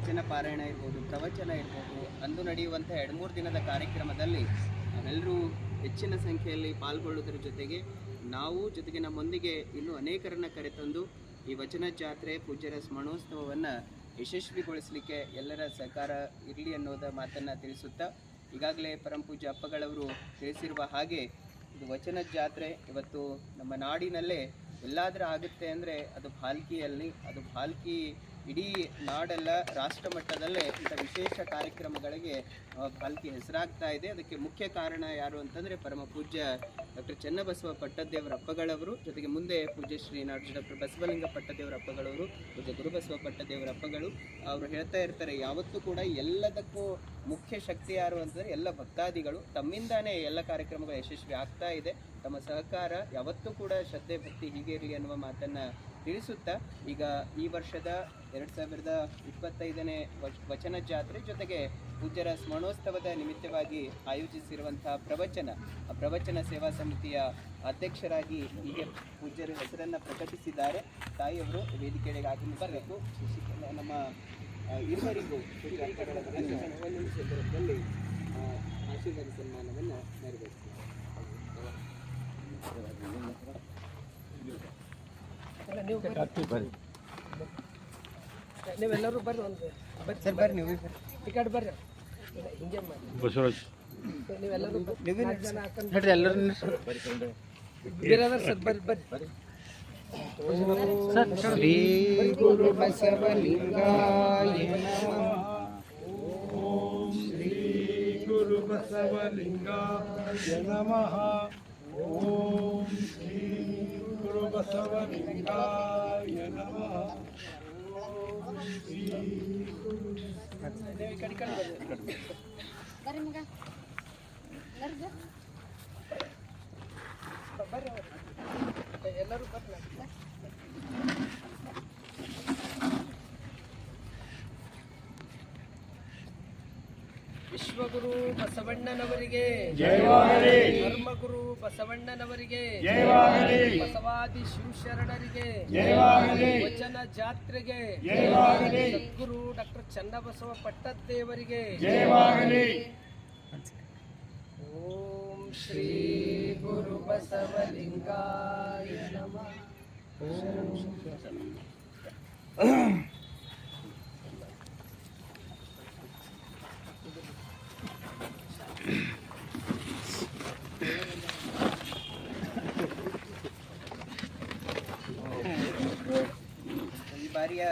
ವಚನ ಪಾರಾಯಣ ಇರ್ಬೋದು, ಪ್ರವಚನ ಇರ್ಬೋದು, ಅಂದು ನಡೆಯುವಂಥ ಎರಡು ಮೂರು ದಿನದ ಕಾರ್ಯಕ್ರಮದಲ್ಲಿ ನಾವೆಲ್ಲರೂ ಹೆಚ್ಚಿನ ಸಂಖ್ಯೆಯಲ್ಲಿ ಪಾಲ್ಗೊಳ್ಳುವುದರ ಜೊತೆಗೆ ನಾವು ಜೊತೆಗೆ ನಮ್ಮೊಂದಿಗೆ ಇನ್ನೂ ಅನೇಕರನ್ನು ಕರೆತಂದು ಈ ವಚನ ಜಾತ್ರೆ, ಪೂಜ್ಯರ ಸ್ಮರಣೋತ್ಸವವನ್ನು ಯಶಸ್ವಿಗೊಳಿಸಲಿಕ್ಕೆ ಎಲ್ಲರ ಸಹಕಾರ ಇರಲಿ ಅನ್ನೋದ ಮಾತನ್ನು ತಿಳಿಸುತ್ತಾ ಈಗಾಗಲೇ ಪರಮಪೂಜ್ಯ ಅಪ್ಪಗಳವರು ತಿಳಿಸಿರುವ ಹಾಗೆ ಇದು ವಚನ ಜಾತ್ರೆ. ಇವತ್ತು ನಮ್ಮ ನಾಡಿನಲ್ಲೇ ಎಲ್ಲಾದರೂ ಆಗುತ್ತೆ ಅಂದರೆ ಅದು ಭಾಲ್ಕಿಯಲ್ಲಿ, ಅದು ಭಾಲ್ಕಿ ಇಡೀ ನಾಡೆಲ್ಲ ರಾಷ್ಟ್ರ ಮಟ್ಟದಲ್ಲೇ ಇಂಥ ವಿಶೇಷ ಕಾರ್ಯಕ್ರಮಗಳಿಗೆ ಪಾಲ್ಕಿ ಹೆಸರಾಗ್ತಾ ಇದೆ. ಅದಕ್ಕೆ ಮುಖ್ಯ ಕಾರಣ ಯಾರು ಅಂತಂದರೆ ಪರಮ ಪೂಜ್ಯ ಡಾಕ್ಟರ್ ಚನ್ನಬಸವ ಪಟ್ಟದೇವರ ಅಪ್ಪಗಳವರು. ಜೊತೆಗೆ ಮುಂದೆ ಪೂಜ್ಯ ಶ್ರೀ ನಾಡೋಜ ಡಾಕ್ಟರ್ ಬಸವಲಿಂಗ ಪಟ್ಟದೇವರ ಅಪ್ಪಗಳವರು, ಪೂಜ್ಯ ಗುರುಬಸವ ಪಟ್ಟದೇವರ ಅಪ್ಪಗಳು. ಅವರು ಹೇಳ್ತಾ ಇರ್ತಾರೆ, ಯಾವತ್ತೂ ಕೂಡ ಎಲ್ಲದಕ್ಕೂ ಮುಖ್ಯ ಶಕ್ತಿ ಯಾರು ಅಂತಂದರೆ ಎಲ್ಲ ಭಕ್ತಾದಿಗಳು. ತಮ್ಮಿಂದಾನೇ ಎಲ್ಲ ಕಾರ್ಯಕ್ರಮಗಳು ಯಶಸ್ವಿ ಆಗ್ತಾ ಇದೆ. ತಮ್ಮ ಸಹಕಾರ ಯಾವತ್ತೂ ಕೂಡ ಶ್ರದ್ಧೆ, ಭಕ್ತಿ ಹೀಗೆ ಇರಲಿ ಅನ್ನುವ ಮಾತನ್ನು ತಿಳಿಸುತ್ತಾ, ಈಗ ಈ ವರ್ಷದ ಎರಡು ಸಾವಿರದ ಇಪ್ಪತ್ತೈದನೇ ವಚ- ವಚನ ಜಾತ್ರೆ ಜೊತೆಗೆ ಪೂಜ್ಯರ ಸ್ಮರಣೋತ್ಸವದ ನಿಮಿತ್ತವಾಗಿ ಆಯೋಜಿಸಿರುವಂತಹ ಪ್ರವಚನ. ಆ ಪ್ರವಚನ ಸೇವಾ ಸಮಿತಿಯ ಅಧ್ಯಕ್ಷರಾಗಿ ಹೀಗೆ ಪೂಜ್ಯರ ಹೆಸರನ್ನು ಪ್ರಕಟಿಸಿದ್ದಾರೆ. ತಾಯಿಯವರು ವೇದಿಕೆಗೆ ಆಗಮಿಸಬೇಕು. ನಮ್ಮ ಅಪ್ಪಗಳ ಒಂದು ಸಂದರ್ಭದಲ್ಲಿ ಆಶೀರ್ವಾದ ಸನ್ಮಾನವನ್ನು ನೆರವೇರಿಸ್ತಾರೆ ನೀವೆಲ್ಲರೂ ಬರ್ರಿ ಒಂದು ಬರ್ರಿ. ಸರ್ ಬರ್ರಿ ನೀವು ಟಿಕೆಟ್ ಬರ್ರಿ. ಹಿಂಗೆ ಮಾಡಿ. ಬಸವರಾಜ್. ನೀವೆಲ್ಲರೂ ಎಲ್ಲರೂ ಬರ್ರಿ ಬರ್ರಿ. ಶ್ರೀ ಗುರು ಬಸವಲಿಂಗಾಯ ಗುರು ಬಸವಲಿಂಗಾಯ ನಮಃ ಓಂ ಶ್ರೀ ಗುರು ಬಸವಲಿಂಗಾಯ ನಮಃ ನೀವು ಈ ಕಡೆ ಈ ಕಡೆ ಬರ್ರಿ ಬರ್ರಿ ಮಗ ಬರ್ರಿ ಬಾ. ಬರ್ರಿ ಬರ್ರಿ. ವಿಶ್ವಗುರು ಬಸವಣ್ಣನವರಿಗೆ ಜಯವಾಗಲಿ. ಧರ್ಮಗುರು ಬಸವಣ್ಣನವರಿಗೆ ಜಯವಾಗಲಿ. ಬಸವಾದಿ ಶಿವಶರಣರಿಗೆ ಜಯವಾಗಲಿ. ವಚನ ಜಾತ್ರೆಗೆ ಜಯವಾಗಲಿ. ಸದ್ಗುರು ಡಾಕ್ಟರ್ ಚನ್ನಬಸವ ಪಟ್ಟದ್ದೇವರಿಗೆ ಜಯವಾಗಲಿ ಓಂ ಶ್ರೀ ಗುರು ಬಸವಲಿಂಗಾಯ ನಮಃ ಈ ಬಾರಿಯ